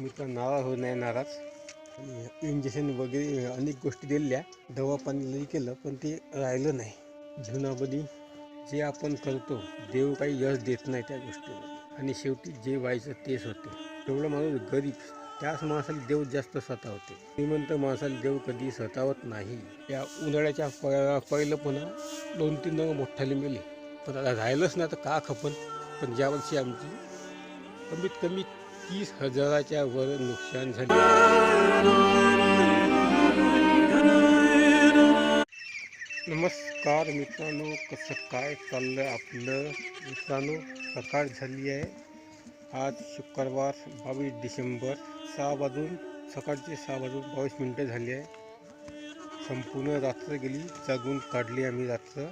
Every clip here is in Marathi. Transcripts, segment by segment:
मी तर नाराज होऊ नाही नाराज. आणि इंजेक्शन वगैरे अनेक गोष्टी दिल्या. दवा पाणी लई केलं पण ते राहिलं नाही. जीवनामध्ये जे आपण करतो देव काही यश देत नाही त्या गोष्टीमध्ये आणि शेवटी जे व्हायचं तेच होते. तेवढं माणूस गरीब त्याच माणसाला देव जास्त सतावते. श्रीमंत माणसाला देव कधी सतावत नाही. या उन्हाळ्याच्या पहिलं पुन्हा दोन तीन नग मोठाले मेले. पण आता राहिलंच नाही तर का खपन? पण ज्यावर्षी आमची कमीत कमी तीस हजाराच्या वर नुकसान झाले. नमस्कार मित्रांनो कसं काय चाललं आपलं? मित्रांनो सकाळ झाली आहे. आज शुक्रवार बावीस डिसेंबर सहा वाजून सकाळचे सहा वाजून बावीस मिनटं झाली आहे. संपूर्ण रात्र गेली जागून काढली आम्ही रात्र.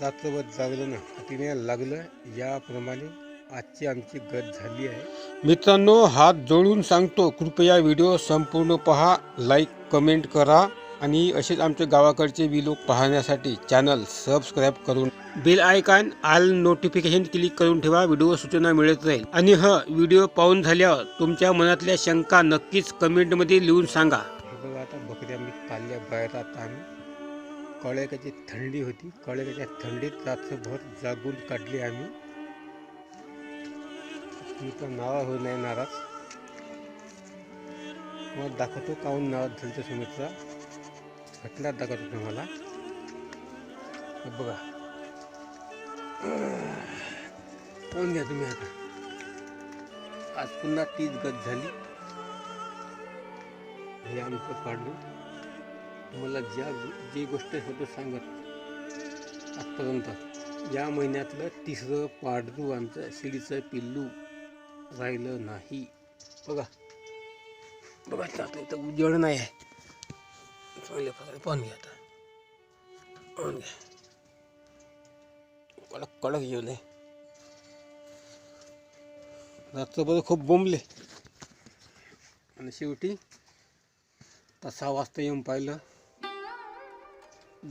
रात्रभर जागलं ना हातीने लागलं. याप्रमाणे आजची आमची गत झाली आहे. मित्रांनो हात जोडून सांगतो कृपया व्हिडिओ संपूर्ण पहा लाईक कमेंट करा आणि असेच आमच्या गावाकडचे विलोक पाहण्यासाठी चॅनल सबस्क्राईब करून bell icon all notification click करून ठेवा व्हिडिओ सूचना मिळत राहील. आणि ह व्हिडिओ पाहून झाल्यावर तुमच्या मनातल्या शंका नक्कीच कमेंटमध्ये लिहून सांगा. बघा आता बकऱ्या मी काढल्या बाहेर आता आम्ही. कळ्याची थंडी होती. कळ्याच्या थंडीत रात्रभर जागून काढली आम्ही. मी तर होऊ नाही नाराज. मग दाखवतो काहून नाराज झालं सुमितला घटना दाखवतो तुम्हाला. बघा. पाहून घ्या तुम्ही आता? आज पुन्हा तीच गत झाली. हे आमचं काढलं तुम्हाला ज्या जी गोष्ट होतो सांगत. आजपर्यंत या महिन्यातलं तिसरं पाडदू आमचं शिडीचं पिल्लू. राहिलं नाही. बघा. बघा आता इथं उजेड नाही आहे. चांगल्या प्रकारे पाहून घ्या आता. पाहून घ्या. कडक कडक येऊ नये. रात्रभर खूप बोंबले. आणि शेवटी आता सहा वाजता येऊन पाहिलं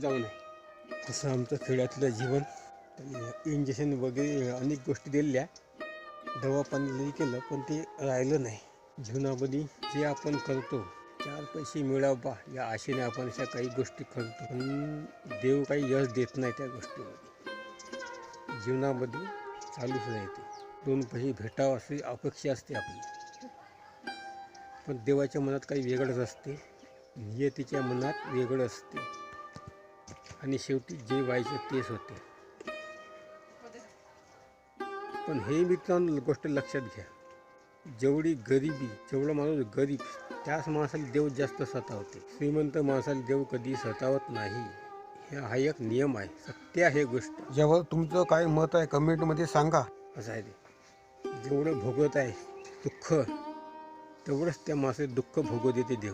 जाऊ नये. तसं आमचं खेड्यातलं जीवन. इंजेक्शन वगैरे अनेक गोष्टी दिलेल्या दवा पाणी केलं पण ते राहिलं नाही. जीवनामध्ये जे आपण करतो चार पैसे मिळावा या आशेने आपण अशा काही गोष्टी करतो. पण देव काही यश देत नाही त्या गोष्टीमध्ये जीवनामध्ये चालूच राहते. दोन पैसे भेटावं अशी अपेक्षा असते आपली. पण देवाच्या मनात काही वेगळंच असते. नियतीच्या मनात वेगळं असते. आणि शेवटी जे व्हायचं तेच होते. पण हे मित्रांनो गोष्ट लक्षात घ्या. जेवढी गरिबी जेवढा माणूस गरीब त्याच माणसाला देव जास्त सतावते. श्रीमंत माणसाला देव कधी सतावत नाही. हे हा एक नियम आहे. सत्य आहे गोष्ट. यावर तुमचं काय मत आहे कमेंटमध्ये सांगा. असं आहे ते. जेवढं भोगत आहे दुःख तेवढंच त्या माणसाला दुःख भोगू देते देव.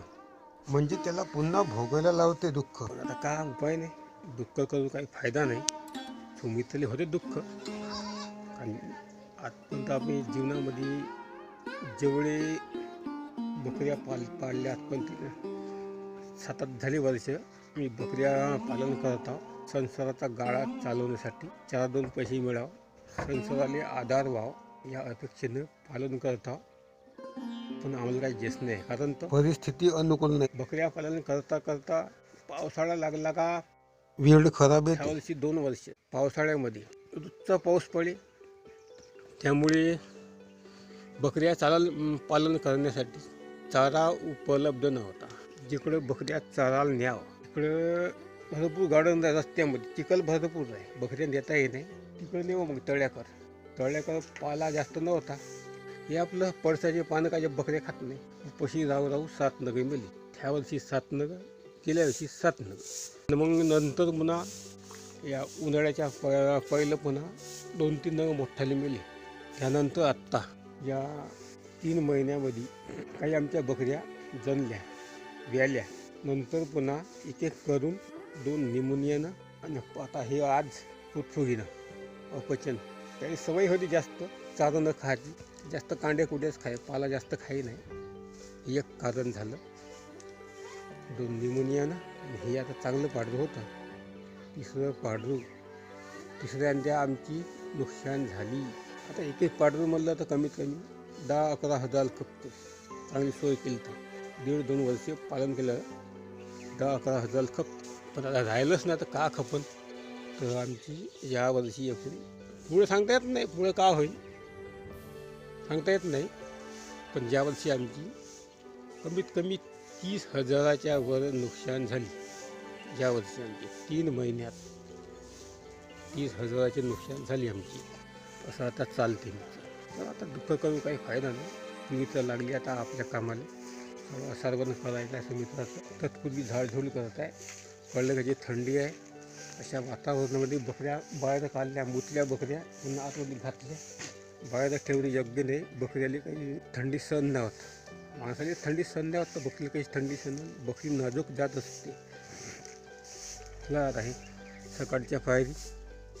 म्हणजे त्याला पुन्हा भोगायला लावते दुःख. पण आता का उपाय नाही? दुःख करून काही फायदा नाही. सुमित्रले होते दुःख. आणि आजपर्यंत आपण जीवनामध्ये जेवढे बकऱ्या पाल पाळल्या आजपर्यंत सात आठ झाले वर्ष मी बकऱ्या पालन करत आहो संसाराचा गाळा चालवण्यासाठी चार दोन पैसे मिळावं. संसाराला आधार व्हावं या अपेक्षेनं पालन करत आहो पण आम्हाला काही जेस नाही कारण तो परिस्थिती अनुकूल नाही. बकऱ्या पालन करता करता पावसाळा लागला का? वेळ खराब ह्या येते वर्षी दोन वर्ष पावसाळ्यामध्ये रोजचा पाऊस पडे त्यामुळे बकऱ्या चालाल पालन करण्यासाठी चारा उपलब्ध नव्हता. जिकडं बकऱ्या चाराला न्यावं तिकडं भरपूर गार्डन रस्त्यामध्ये चिखल भरपूर आहे. बकऱ्या नेता येत नाही. तिकडं नेऊ मग तळ्याकर. तळ्याकर पाला जास्त नव्हता. हे आपलं पळसाचे पानं काय बकऱ्या खात नाही. पशी राहू राहू सात नगे मिळली ह्या वर्षी सात नग गेल्या वर्षी सात नग. मग नंतर पुन्हा या उन्हाळ्याच्या पहिलं पुन्हा दोन तीन नग मोठ्याली मिळले त्यानंतर आत्ता या तीन महिन्यामध्ये काही आमच्या बकऱ्या जणल्या व्याल्या. नंतर पुन्हा एक एक करून दोन निमोनियानं आणि आता हे आज फुटफुगीनं अपचन. त्याची सवय होती जास्त चारण खायची. जास्त कांडे कुठेच खाय पाला जास्त खाई नाही. एक कारण झालं. दोन निमोनियानं आणि हे आता चांगलं पाडलं होतं. तिसरं पाडरू तिसऱ्यांदा आमची नुकसान झाली. आता एक एक पार्टनर म्हणलं तर कमीत कमी दहा अकरा हजार खपते चांगली सोय केली तर. दीड दोन वर्षे पालन केलं दहा अकरा हजार खप पण आता राहिलंच नाही तर का खपन? तर आमची या वर्षी एकूण पुढे सांगता येत नाही पुढे का होईल? सांगता येत नाही. पण ज्या वर्षी आमची कमीत कमी तीस हजाराच्या वर नुकसान झाली ज्या वर्षी आमची तीन महिन्यात तीस हजाराचे नुकसान झाली आमची. असं आता चालते. तर आता दुःख करून काही फायदा नाही. मित्र लागली आता आपल्या कामाला. सर्वांना करायला असं मित्राचं तत्पूर्वी झाडझूड करत आहे. कळलं का जे थंडी आहे? अशा वातावरणामध्ये बकऱ्या बाहेर काढल्या मुतल्या बकऱ्या पुन्हा आतमध्ये घातल्या. बाहेर ठेवणे योग्य नाही. बकऱ्याला काही थंडी सहन नाही होत. माणसाने थंडी सहन नाही होत तर बकरीला काही थंडी सहन नाही. बकरी नाजूक जात असते. जात आहे सकाळच्या पायरी.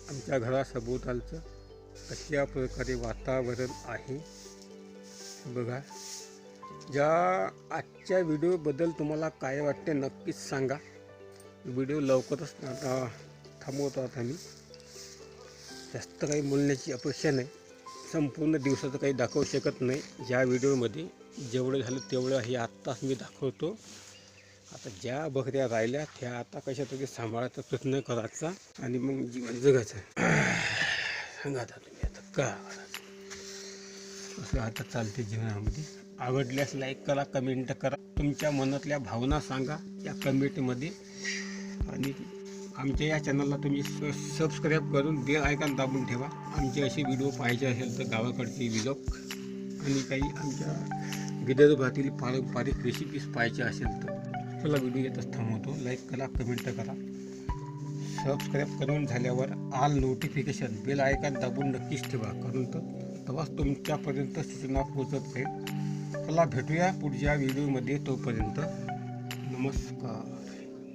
आमच्या घरासभोवतालचं अशा प्रकारे वातावरण आहे. बघा ज्या आजच्या व्हिडिओबद्दल तुम्हाला काय वाटते नक्कीच सांगा. व्हिडिओ लवकरच आता थांबवत आहोत आम्ही जास्त काही बोलण्याची अपेक्षा नाही. संपूर्ण दिवसाचं काही दाखवू शकत नाही. ज्या व्हिडिओमध्ये जेवढं झालं तेवढं हे आत्ताच मी दाखवतो. आता ज्या बकऱ्या राहिल्या त्या आता कशा तरी सांभाळायचा प्रयत्न करायचा आणि मग जीवन जगायचं. सांगा आता तुम्ही आता का? असं आता चालते जीवनामध्ये. आवडल्यास लाईक करा कमेंट करा. तुमच्या मनातल्या भावना सांगा या कमेंटमध्ये आणि आमच्या या चॅनलला तुम्ही स सबस्क्राईब करून बेल आयकॉन दाबून ठेवा. आमचे असे व्हिडिओ पाहायचे असेल तर गावाकडचे विलोक आणि काही आमच्या विदर्भातील पारंपरिक रेसिपीज पाहायच्या असेल तर चला व्हिडिओ येतच थांबवतो. लाईक करा कमेंट करा. सबस्क्राईब करून झाल्यावर आल नोटिफिकेशन बेल आयकॉन दाबून नक्कीच ठेवा. करून तर तेव्हाच तुमच्यापर्यंत सूचना पोचत राहील चला भेटूया पुढच्या व्हिडिओमध्ये तोपर्यंत. नमस्कार.